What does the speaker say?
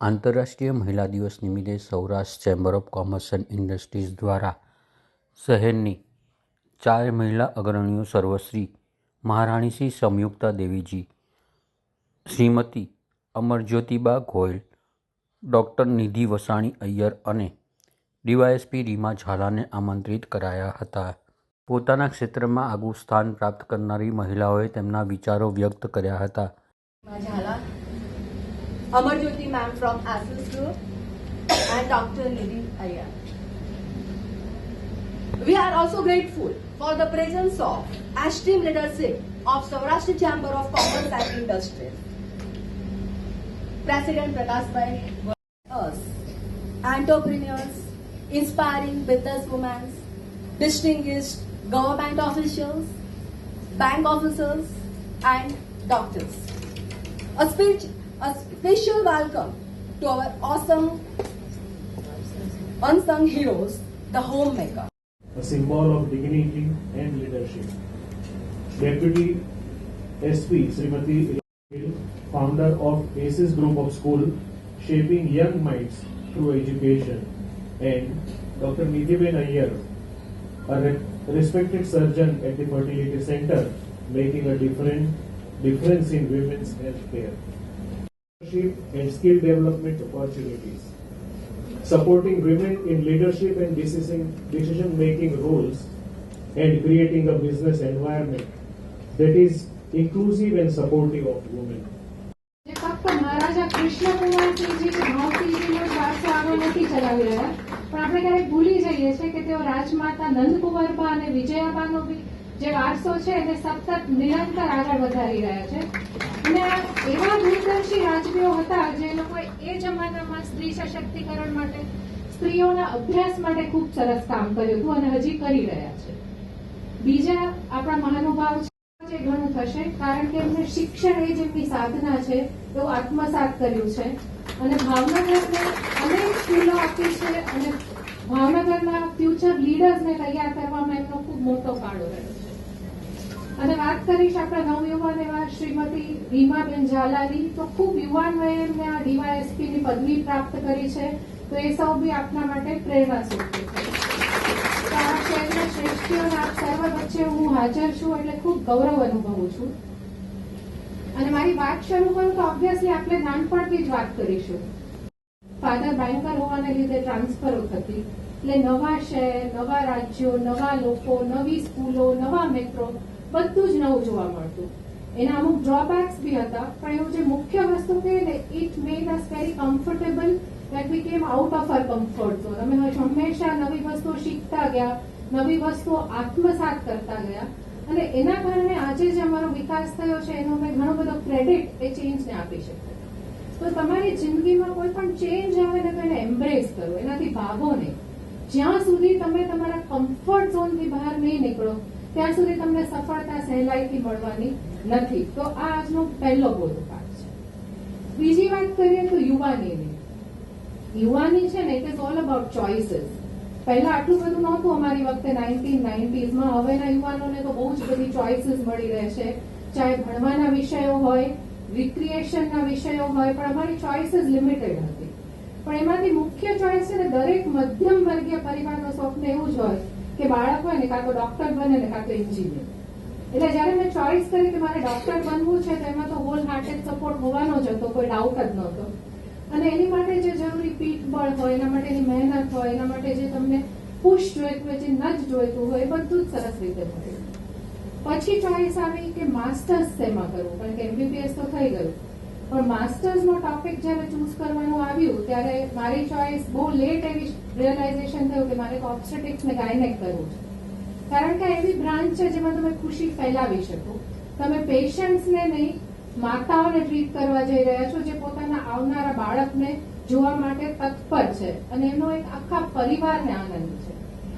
આંતરરાષ્ટ્રીય મહિલા દિવસ નિમિત્તે Saurashtra chamber of commerce and industries દ્વારા શહેરની ચાર મહિલા અગ્રણીઓ સર્વશ્રી મહારાણી શ્રી સંયુક્તા દેવીજી, શ્રીમતી અમરજ્યોતિબા ગોયલ, ડૉક્ટર નિધિ વસાણી અય્યર અને ડીવાયએસપી રીમા ઝાલાને આમંત્રિત કરાયા હતા. પોતાના ક્ષેત્રમાં આગવું સ્થાન પ્રાપ્ત કરનારી મહિલાઓએ તેમના વિચારો વ્યક્ત કર્યા હતા. Majhala, Amarjyoti ma'am from Asus Group, and Dr. Nidhi Iyer. We are also grateful for the presence of esteemed leadership of Saurashtra Chamber of Commerce and Industry. President Prakash Bhai, us, entrepreneurs, inspiring businesswomen, distinguished government officials, bank officers, and doctors. A, speech, a special welcome to our awesome unsung heroes, the homemaker. a symbol of dignity and leadership. Deputy SP Srimati founder of ACES Group of School, shaping young minds through education, and Dr. Nidhiben Iyer, a respected surgeon at the fertility center, making a different difference in women's health care. And skill development opportunities supporting women in leadership and decision, decision making roles and creating a business environment that is inclusive and supportive of women. ફક્ત મહારાજા કૃષ્ણકુમારસિંહજી કે ભાવસિંહજીનો જ વારસો નથી ચલાવી રહ્યા પણ આપણે ક્યારેક ભૂલી જઈએ છીએ કે તેઓ રાજમાતા નંદકુંવરબા અને વિજયાબાનો બી જે વારસો છે એને સતત નિરંતર આગળ વધારી રહ્યા છે. અને એવા દૂરદર્શી રાજવીઓ હતા જે લોકોએ એ જમાનામાં સ્ત્રી સશક્તિકરણ માટે, સ્ત્રીઓના અભ્યાસ માટે ખૂબ સરસ કામ કર્યું હતું અને હજી કરી રહ્યા છે. બીજા આપણા મહાનુભાવ છે ઘણું થશે, કારણ કે એમને શિક્ષણ એ જેમની સાધના છે એવું આત્મસાત કર્યું છે. અને ભાવનગરને અનેક સ્કૂલો આપી છે અને ભાવનગરના ફ્યુચર લીડર્સને તૈયાર કરવામાં એમનો ખૂબ મોટો ફાળો રહ્યો છે. અને વાત કરીશ આપણા નવયુવાન એવા શ્રીમતી રીમાબેન ઝાલાની. તો ખૂબ યુવાન વયે એમને આ ડીવાયએસપી ની પદવી પ્રાપ્ત કરી છે. તો એ સૌ બી આપના માટે પ્રેરણા સ્વરૂપ હું હાજર છું એટલે ખૂબ ગૌરવ અનુભવું છું. અને મારી વાત શરૂ કરું તો ઓબ્વિયસલી આપણે નાનપણથી જ વાત કરીશું. ફાધર બેન્કર હોવાને લીધે ટ્રાન્સફરો થતી. એટલે નવા શહેર, નવા રાજ્યો, નવા લોકો, નવી સ્કૂલો, નવા મેટ્રો બધું જ નવું જોવા મળતું. એના અમુક ડ્રોબેક્સ બી હતા, પણ એવું જે મુખ્ય વસ્તુ કે it made us very comfortable that we came out of our comfort zone અમે હંમેશા નવી વસ્તુઓ શીખતા ગયા, નવી વસ્તુઓ આત્મસાત કરતા ગયા. અને એના કારણે આજે જે અમારો વિકાસ થયો છે, એનો અમે ઘણો બધો ક્રેડિટ એ ચેન્જને આપી શકીએ. તો તમારી જિંદગીમાં કોઈ પણ ચેન્જ આવે ને તેને એમ્બ્રેસ કરો. એનાથી ભાગો નહીં. જ્યાં સુધી તમે તમારા કમ્ફર્ટ ઝોનથી બહાર નહીં નીકળો ત્યાં સુધી તમને સફળતા સહેલાઈથી મળવાની નથી. તો આ આજનો પહેલો બોધપાઠ છે. બીજી વાત કરીએ તો યુવાનીની. યુવાની છે ને it is all about choices પહેલા આટલું બધું નહોતું અમારી વખતે નાઇન્ટીન નાઇન્ટીઝમાં. હવેના યુવાનોને તો બહુ જ બધી ચોઇસીસ મળી રહે છે. ચાહે ભણવાના વિષયો હોય રિક્રિએશનના વિષયો હોય, પણ અમારી ચોઇસીસ લિમિટેડ હતી. પણ એમાંથી મુખ્ય ચોઇસ છે ને, દરેક મધ્યમ વર્ગીય પરિવારનો સ્વપ્ન એવું જ હોય કે બાળક હોય ને, કાં તો ડોક્ટર બને ને, કાં એન્જિનિયર એટલે જયારે મેં ચોઇસ કરી કે મારે ડોક્ટર બનવું છે, તો એમાં તો હોલ હાર્ટેડ સપોર્ટ હોવાનો જ હતો, કોઈ ડાઉટ જ નહોતો. અને એની માટે જે જરૂરી પીઠબળ હોય, એના માટેની મહેનત હોય, એના માટે જે તમને પુશ જોઈતું હોય, જે નજ જોઈતું હોય, એ બધું જ સરસ રીતે મળ્યું પછી ચોઇસ આવી કે માસ્ટર્સ શેમાં કરવું? કારણ કે એમબીબીએસ તો થઈ ગયું. પણ માસ્ટર્સનો ટોપિક જ્યારે ચૂઝ કરવાનું આવ્યું, ત્યારે મારી ચોઈસ બહુ લેટ એવી રિયલાઇઝેશન થયું કે મારે ઓબ્સ્ટેટિક્સ ને ગાયનેક કરવું છે. કારણ કે એવી બ્રાન્ચ છે જેમાં તમે ખુશી ફેલાવી શકો. તમે પેશન્ટ્સને નહીં, માતાઓને ટ્રીટ કરવા જઈ રહ્યા છો જે પોતાના આવનારા બાળકને જોવા માટે તત્પર છે. અને એનો એક આખા પરિવારને આનંદ છે.